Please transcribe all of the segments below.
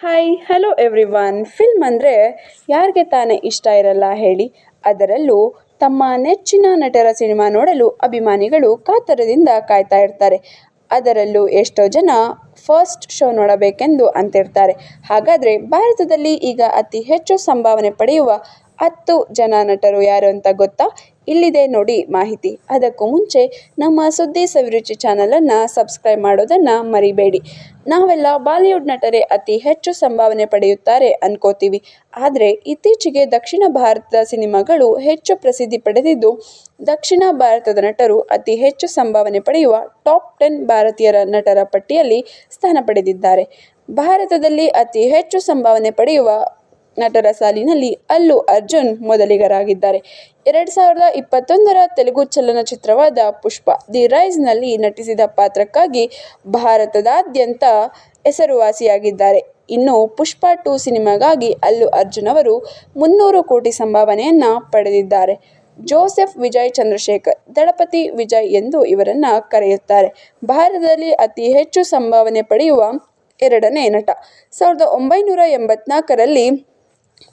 Hi hello everyone film ಅಂದರೆ ಯಾರಿಗೆ ತಾನೇ ಇಷ್ಟ ಇರಲ್ಲ ಹೇಳಿ? ಅದರಲ್ಲೂ ತಮ್ಮ ನೆಚ್ಚಿನ ನಟರ ಸಿನಿಮಾ ನೋಡಲು ಅಭಿಮಾನಿಗಳು ಕಾತರದಿಂದ ಕಾಯ್ತಾ ಇರ್ತಾರೆ. ಅದರಲ್ಲೂ ಎಷ್ಟೋ ಜನ ಫಸ್ಟ್ ಶೋ ನೋಡಬೇಕೆಂದು ಅಂತಿರ್ತಾರೆ. ಹಾಗಾದರೆ ಭಾರತದಲ್ಲಿ ಈಗ ಅತಿ ಹೆಚ್ಚು ಸಂಭಾವನೆ ಪಡೆಯುವ ಹತ್ತು ಜನ ನಟರು ಯಾರು ಅಂತ ಗೊತ್ತಾ? ಇಲ್ಲಿದೆ ನೋಡಿ ಮಾಹಿತಿ. ಅದಕ್ಕೂ ಮುಂಚೆ ನಮ್ಮ ಸುದ್ದಿ ಸವಿರುಚಿ ಚಾನಲನ್ನು ಸಬ್ಸ್ಕ್ರೈಬ್ ಮಾಡೋದನ್ನು ಮರಿಬೇಡಿ. ನಾವೆಲ್ಲ ಬಾಲಿವುಡ್ ನಟರೇ ಅತಿ ಹೆಚ್ಚು ಸಂಭಾವನೆ ಪಡೆಯುತ್ತಾರೆ ಅನ್ಕೋತೀವಿ. ಆದರೆ ಇತ್ತೀಚೆಗೆ ದಕ್ಷಿಣ ಭಾರತದ ಸಿನಿಮಾಗಳು ಹೆಚ್ಚು ಪ್ರಸಿದ್ಧಿ ಪಡೆದಿದ್ದು, ದಕ್ಷಿಣ ಭಾರತದ ನಟರು ಅತಿ ಹೆಚ್ಚು ಸಂಭಾವನೆ ಪಡೆಯುವ ಟಾಪ್ ಟೆನ್ ಭಾರತೀಯರ ನಟರ ಪಟ್ಟಿಯಲ್ಲಿ ಸ್ಥಾನ ಪಡೆದಿದ್ದಾರೆ. ಭಾರತದಲ್ಲಿ ಅತಿ ಹೆಚ್ಚು ಸಂಭಾವನೆ ಪಡೆಯುವ ನಟರ ಸಾಲಿನಲ್ಲಿ ಅಲ್ಲು ಅರ್ಜುನ್ ಮೊದಲಿಗರಾಗಿದ್ದಾರೆ. ಎರಡು ಸಾವಿರದ ಇಪ್ಪತ್ತೊಂದರ ತೆಲುಗು ಚಲನಚಿತ್ರವಾದ ಪುಷ್ಪ ದಿ ರೈಸ್ನಲ್ಲಿ ನಟಿಸಿದ ಪಾತ್ರಕ್ಕಾಗಿ ಭಾರತದಾದ್ಯಂತ ಹೆಸರುವಾಸಿಯಾಗಿದ್ದಾರೆ. ಇನ್ನು ಪುಷ್ಪ ಟು ಸಿನಿಮಾಗಾಗಿ ಅಲ್ಲು ಅರ್ಜುನ್ ಅವರು ಮುನ್ನೂರು ಕೋಟಿ ಸಂಭಾವನೆಯನ್ನ ಪಡೆದಿದ್ದಾರೆ. ಜೋಸೆಫ್ ವಿಜಯ್ ಚಂದ್ರಶೇಖರ್, ದಳಪತಿ ವಿಜಯ್ ಎಂದು ಇವರನ್ನ ಕರೆಯುತ್ತಾರೆ. ಭಾರತದಲ್ಲಿ ಅತಿ ಹೆಚ್ಚು ಸಂಭಾವನೆ ಪಡೆಯುವ ಎರಡನೇ ನಟ. ಸಾವಿರದ ಒಂಬೈನೂರ ಎಂಬತ್ನಾಲ್ಕರಲ್ಲಿ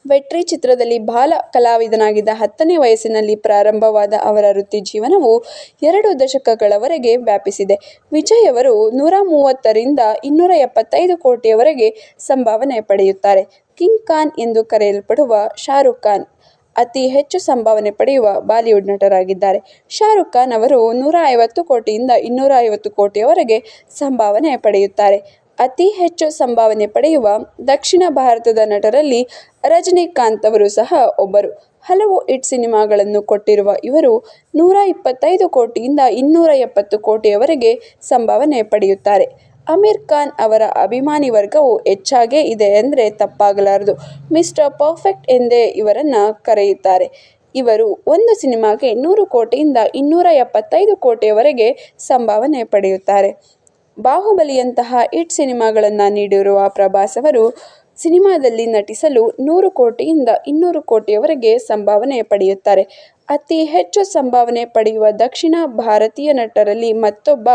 ವೆಟ್ರಿ ಚಿತ್ರದಲ್ಲಿ ಬಾಲ ಕಲಾವಿದನಾಗಿದ್ದ ಹತ್ತನೇ ವಯಸ್ಸಿನಲ್ಲಿ ಪ್ರಾರಂಭವಾದ ಅವರ ವೃತ್ತಿ ಜೀವನವು ಎರಡು ದಶಕಗಳವರೆಗೆ ವ್ಯಾಪಿಸಿದೆ. ವಿಜಯ್ ಅವರು ನೂರ ಮೂವತ್ತರಿಂದ ಇನ್ನೂರ ಎಪ್ಪತ್ತೈದು ಕೋಟಿಯವರೆಗೆ ಸಂಭಾವನೆ ಪಡೆಯುತ್ತಾರೆ. ಕಿಂಗ್ ಖಾನ್ ಎಂದು ಕರೆಯಲ್ಪಡುವ ಶಾರುಖ್ ಖಾನ್ ಅತಿ ಹೆಚ್ಚು ಸಂಭಾವನೆ ಪಡೆಯುವ ಬಾಲಿವುಡ್ ನಟರಾಗಿದ್ದಾರೆ. ಶಾರುಖ್ ಖಾನ್ ಅವರು ನೂರ ಐವತ್ತು ಕೋಟಿಯಿಂದ ಇನ್ನೂರ ಐವತ್ತು ಕೋಟಿಯವರೆಗೆ ಸಂಭಾವನೆ ಪಡೆಯುತ್ತಾರೆ. ಅತಿ ಹೆಚ್ಚು ಸಂಭಾವನೆ ಪಡೆಯುವ ದಕ್ಷಿಣ ಭಾರತದ ನಟರಲ್ಲಿ ರಜನಿಕಾಂತ್ ಅವರು ಸಹ ಒಬ್ಬರು. ಹಲವು ಹಿಟ್ ಸಿನಿಮಾಗಳನ್ನು ಕೊಟ್ಟಿರುವ ಇವರು ನೂರ ಇಪ್ಪತ್ತೈದು ಕೋಟಿಯಿಂದ ಇನ್ನೂರ ಎಪ್ಪತ್ತು ಕೋಟಿಯವರೆಗೆ ಸಂಭಾವನೆ ಪಡೆಯುತ್ತಾರೆ. ಅಮೀರ್ ಖಾನ್ ಅವರ ಅಭಿಮಾನಿ ವರ್ಗವು ಹೆಚ್ಚಾಗೇ ಇದೆ ಎಂದರೆ ತಪ್ಪಾಗಲಾರದು. ಮಿಸ್ಟರ್ ಪರ್ಫೆಕ್ಟ್ ಎಂದೇ ಇವರನ್ನು ಕರೆಯುತ್ತಾರೆ. ಇವರು ಒಂದು ಸಿನಿಮಾಗೆ ನೂರು ಕೋಟಿಯಿಂದ ಇನ್ನೂರ ಎಪ್ಪತ್ತೈದು ಕೋಟಿಯವರೆಗೆ ಸಂಭಾವನೆ ಪಡೆಯುತ್ತಾರೆ. ಬಾಹುಬಲಿಯಂತಹ ಹಿಟ್ ಸಿನಿಮಾಗಳನ್ನು ನೀಡಿರುವ ಪ್ರಭಾಸ್ ಅವರು ಸಿನಿಮಾದಲ್ಲಿ ನಟಿಸಲು ನೂರು ಕೋಟಿಯಿಂದ ಇನ್ನೂರು ಕೋಟಿಯವರೆಗೆ ಸಂಭಾವನೆ ಪಡೆಯುತ್ತಾರೆ. ಅತಿ ಹೆಚ್ಚು ಸಂಭಾವನೆ ಪಡೆಯುವ ದಕ್ಷಿಣ ಭಾರತೀಯ ನಟರಲ್ಲಿ ಮತ್ತೊಬ್ಬ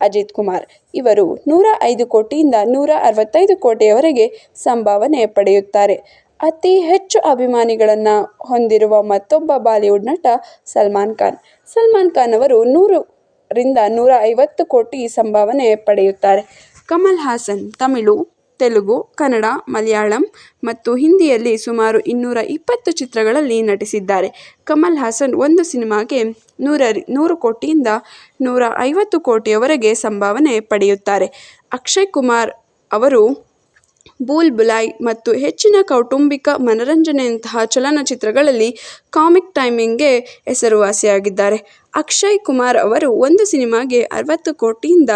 ಅಜಿತ್ ಕುಮಾರ್. ಇವರು ನೂರ ಐದು ಕೋಟಿಯಿಂದ ನೂರ ಅರವತ್ತೈದು ಕೋಟಿಯವರೆಗೆ ಸಂಭಾವನೆ ಪಡೆಯುತ್ತಾರೆ. ಅತಿ ಹೆಚ್ಚು ಅಭಿಮಾನಿಗಳನ್ನು ಹೊಂದಿರುವ ಮತ್ತೊಬ್ಬ ಬಾಲಿವುಡ್ ನಟ ಸಲ್ಮಾನ್ ಖಾನ್. ಸಲ್ಮಾನ್ ಖಾನ್ ಅವರು ನೂರು ರಿಂದ ನೂರ ಐವತ್ತು ಕೋಟಿ ಸಂಭಾವನೆ ಪಡೆಯುತ್ತಾರೆ. ಕಮಲ್ ಹಾಸನ್, ತಮಿಳು, ತೆಲುಗು, ಕನ್ನಡ, ಮಲಯಾಳಂ ಮತ್ತು ಹಿಂದಿಯಲ್ಲಿ ಸುಮಾರು ಇನ್ನೂರ ಇಪ್ಪತ್ತು ಚಿತ್ರಗಳಲ್ಲಿ ನಟಿಸಿದ್ದಾರೆ. ಕಮಲ್ ಹಾಸನ್ ಒಂದು ಸಿನಿಮಾಗೆ ನೂರ ನೂರು ಕೋಟಿಯಿಂದ ನೂರ ಐವತ್ತು ಕೋಟಿಯವರೆಗೆ ಸಂಭಾವನೆ ಪಡೆಯುತ್ತಾರೆ. ಅಕ್ಷಯ್ ಕುಮಾರ್ ಅವರು ಬೂಲ್ ಬುಲಾಯ್ ಮತ್ತು ಹೆಚ್ಚಿನ ಕೌಟುಂಬಿಕ ಮನರಂಜನೆಯಂತಹ ಚಲನಚಿತ್ರಗಳಲ್ಲಿ ಕಾಮಿಕ್ ಟೈಮಿಂಗ್ಗೆ ಹೆಸರುವಾಸಿಯಾಗಿದ್ದಾರೆ. ಅಕ್ಷಯ್ ಕುಮಾರ್ ಅವರು ಒಂದು ಸಿನಿಮಾಗೆ ಅರವತ್ತು ಕೋಟಿಯಿಂದ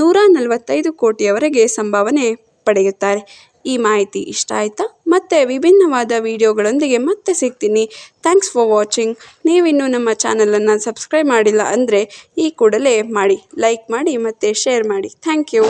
ನೂರ ನಲವತ್ತೈದು ಕೋಟಿಯವರೆಗೆ ಸಂಭಾವನೆ ಪಡೆಯುತ್ತಾರೆ. ಈ ಮಾಹಿತಿ ಇಷ್ಟ ಆಯಿತಾ? ಮತ್ತೆ ವಿಭಿನ್ನವಾದ ವಿಡಿಯೋಗಳೊಂದಿಗೆ ಮತ್ತೆ ಸಿಗ್ತೀನಿ. ಥ್ಯಾಂಕ್ಸ್ ಫಾರ್ ವಾಚಿಂಗ್ ನೀವಿನ್ನೂ ನಮ್ಮ ಚಾನಲನ್ನು ಸಬ್ಸ್ಕ್ರೈಬ್ ಮಾಡಿಲ್ಲ ಅಂದರೆ ಈ ಕೂಡಲೇ ಮಾಡಿ ಲೈಕ್ ಮಾಡಿ ಮತ್ತು ಶೇರ್ ಮಾಡಿ. Thank you